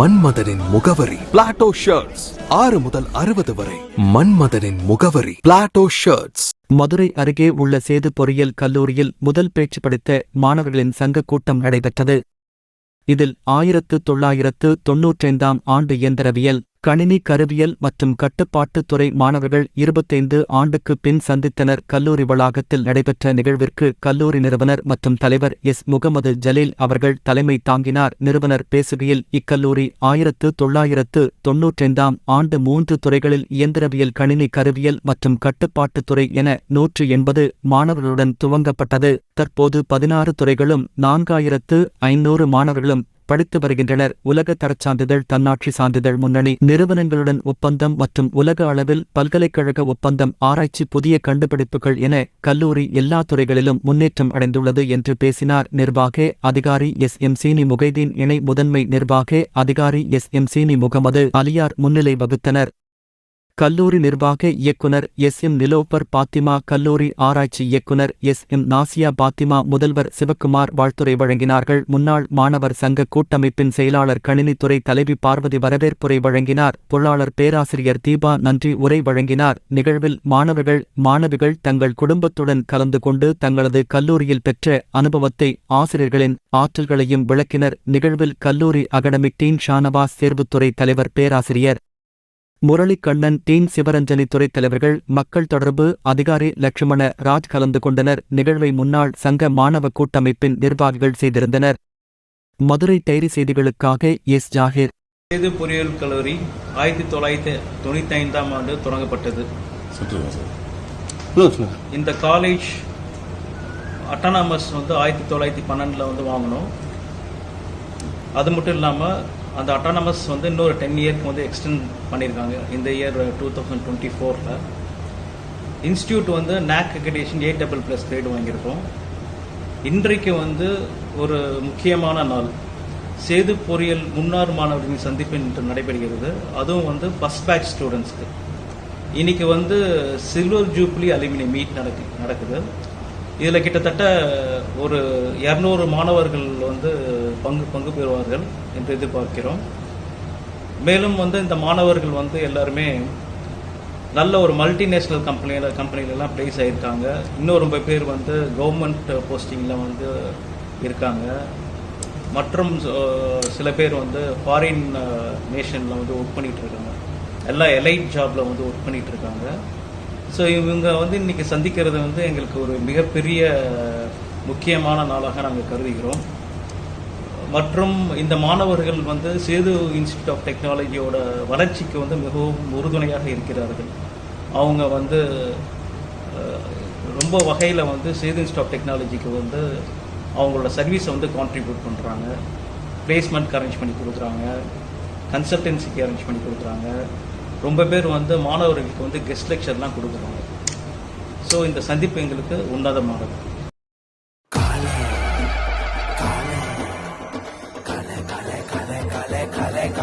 மன்மதனின் முகவரி. Plato shirts ஆறு முதல் அறுபது வரை. மன்மதனின் முகவரி. பிளாட்டோ ஷர்ட்ஸ் மதுரை அருகே உள்ள சேது பொறியியல் கல்லூரியில் முதல் பேச்சு படித்த மாணவர்களின் சங்க கூட்டம் நடைபெற்றது. இதில் ஆயிரத்து தொள்ளாயிரத்து தொன்னூற்றைந்தாம் ஆண்டு இயந்திரவியல். கணினி கருவியல் மற்றும் கட்டுப்பாட்டுத் துறை மாணவர்கள் இருபத்தைந்து ஆண்டுக்கு பின் சந்தித்தனர். கல்லூரி வளாகத்தில் நடைபெற்ற நிகழ்விற்கு கல்லூரி நிறுவனர் மற்றும் தலைவர் எஸ். முகமது ஜலீல் அவர்கள் தலைமை தாங்கினார். நிறுவனர் பேசுகையில் இக்கல்லூரி ஆயிரத்து தொள்ளாயிரத்து தொன்னூற்றைந்தாம் ஆண்டு மூன்று துறைகளில் இயந்திரவியல் கணினி கருவியல் மற்றும் கட்டுப்பாட்டுத் துறை என நூற்று எண்பது மாணவர்களுடன் துவங்கப்பட்டது. தற்போது பதினாறு துறைகளும் நான்காயிரத்து ஐநூறு மாணவர்களும் படித்து வருகின்றனர். உலக தரச் சான்றிதழ் தன்னாட்சி சான்றிதழ் முன்னணி நிறுவனங்களுடன் ஒப்பந்தம் மற்றும் உலக அளவில் பல்கலைக்கழக ஒப்பந்தம் ஆராய்ச்சி புதிய கண்டுபிடிப்புகள் என கல்லூரி எல்லா துறைகளிலும் முன்னேற்றம் அடைந்துள்ளது என்று பேசினார் நிர்வாக அதிகாரி எஸ். எம். சீனி முகைதீன் இணை முதன்மை நிர்வாக அதிகாரி எஸ். எம். சீனி முகமது அலியார் முன்னிலை வகுத்தனர். கல்லூரி நிர்வாக இயக்குனர் எஸ். எம். நிலோபர் பாத்திமா கல்லூரி ஆராய்ச்சி இயக்குனர் எஸ். எம். நாசியா பாத்திமா முதல்வர் சிவக்குமார் வாழ்த்துரை வழங்கினார்கள். முன்னாள் மாணவர் சங்க கூட்டமைப்பின் செயலாளர் கணினித்துறை தலைவி பார்வதி வரவேற்புரை வழங்கினார். பொருளாளர் பேராசிரியர் தீபா நன்றி உரை வழங்கினார். நிகழ்வில் மாணவர்கள் மாணவிகள் தங்கள் குடும்பத்துடன் கலந்து கொண்டு தங்களது கல்லூரியில் பெற்ற அனுபவத்தை ஆசிரியர்களின் ஆற்றல்களையும் விளக்கினர். நிகழ்வில் கல்லூரி அகடமிக் டீன் ஷானவாஸ் தேர்வுத்துறை தலைவர் பேராசிரியர் முரளிக்கண்ணன் டீன் சிவரஞ்சனி துறைத் தலைவர்கள் மக்கள் தொடர்பு அதிகாரி லட்சுமண ராஜ் கலந்து கொண்டனர். நிகழ்வை முன்னாள் சங்க மாணவ கூட்டமைப்பின் நிர்வாகிகள் செய்திருந்தனர். மதுரை டைரி செய்திகளுக்காக எஸ். ஜாகிர். சேது பொறியியல் கல்லூரி ஆயிரத்தி தொள்ளாயிரத்தி தொண்ணூத்தி ஐந்தாம் ஆண்டு தொடங்கப்பட்டது. இந்த காலேஜ் அட்டானமஸ் வந்து ஆயிரத்தி தொள்ளாயிரத்தி பன்னெண்டில் வந்து வாங்கினோம். அது மட்டும் இல்லாமல் அந்த அட்டானமஸ் வந்து இன்னொரு டென் இயர்க்கு வந்து எக்ஸ்டெண்ட் பண்ணியிருக்காங்க. இந்த இயர் டூ தௌசண்ட் டுவெண்ட்டி ஃபோரில் இன்ஸ்டியூட் வந்து NAAC accreditation A double plus grade வாங்கியிருக்கோம். இன்றைக்கு வந்து ஒரு முக்கியமான நாள். சேது பொறியியல் முன்னாள் மாணவர்களின் சந்திப்பு இன்று நடைபெறுகிறது. அதுவும் வந்து ஃபஸ்ட் பேட்ச் ஸ்டூடெண்ட்ஸ்க்கு இன்னைக்கு வந்து சில்வர் ஜூப்ளி அலுமினி மீட் நடக்கு நடக்குது. இதில் கிட்டத்தட்ட ஒரு இரநூறு மாணவர்கள் வந்து பங்கு பங்கு பெறுவார்கள் என்று எதிர்பார்க்கிறோம். மேலும் வந்து இந்த மாணவர்கள் வந்து எல்லாருமே நல்ல ஒரு மல்டிநேஷ்னல் கம்பெனியில் கம்பெனிலலாம் ப்ளேஸ் ஆகியிருக்காங்க இன்னும் ரொம்ப பேர் வந்து கவர்மெண்ட் போஸ்டிங்கில் வந்து இருக்காங்க. மற்றும் சில பேர் வந்து ஃபாரின் நேஷனில் வந்து ஒர்க் பண்ணிகிட்டு இருக்காங்க. எல்லாம் எலைட் ஜாபில் வந்து ஒர்க் பண்ணிகிட்டு இருக்காங்க. ஸோ இவங்க வந்து இன்னைக்கு சந்திக்கிறது வந்து எங்களுக்கு ஒரு மிகப்பெரிய முக்கியமான நாளாக நாங்கள் கருதுகிறோம். மற்றும் இந்த மாணவர்கள் வந்து சேது இன்ஸ்டியூட் ஆஃப் டெக்னாலஜியோட வளர்ச்சிக்கு வந்து மிகவும் உறுதுணையாக இருக்கிறார்கள். அவங்க வந்து ரொம்ப வகையில் வந்து சேது இன்ஸ்டியூட் ஆஃப் டெக்னாலஜிக்கு வந்து அவங்களோட சர்வீஸை வந்து கான்ட்ரிபியூட் பண்ணுறாங்க பிளேஸ்மெண்ட்க்கு அரேஞ்ச் பண்ணி கொடுக்குறாங்க. கன்சல்டன்சிக்கு அரேஞ்ச் பண்ணி கொடுக்குறாங்க. ரொம்ப பேர் வந்து மாணவர்களுக்கு வந்து கெஸ்ட் லெக்சர்லாம் கொடுக்குறாங்க. ஸோ இந்த சந்திப்பு எங்களுக்கு உன்னதமானது.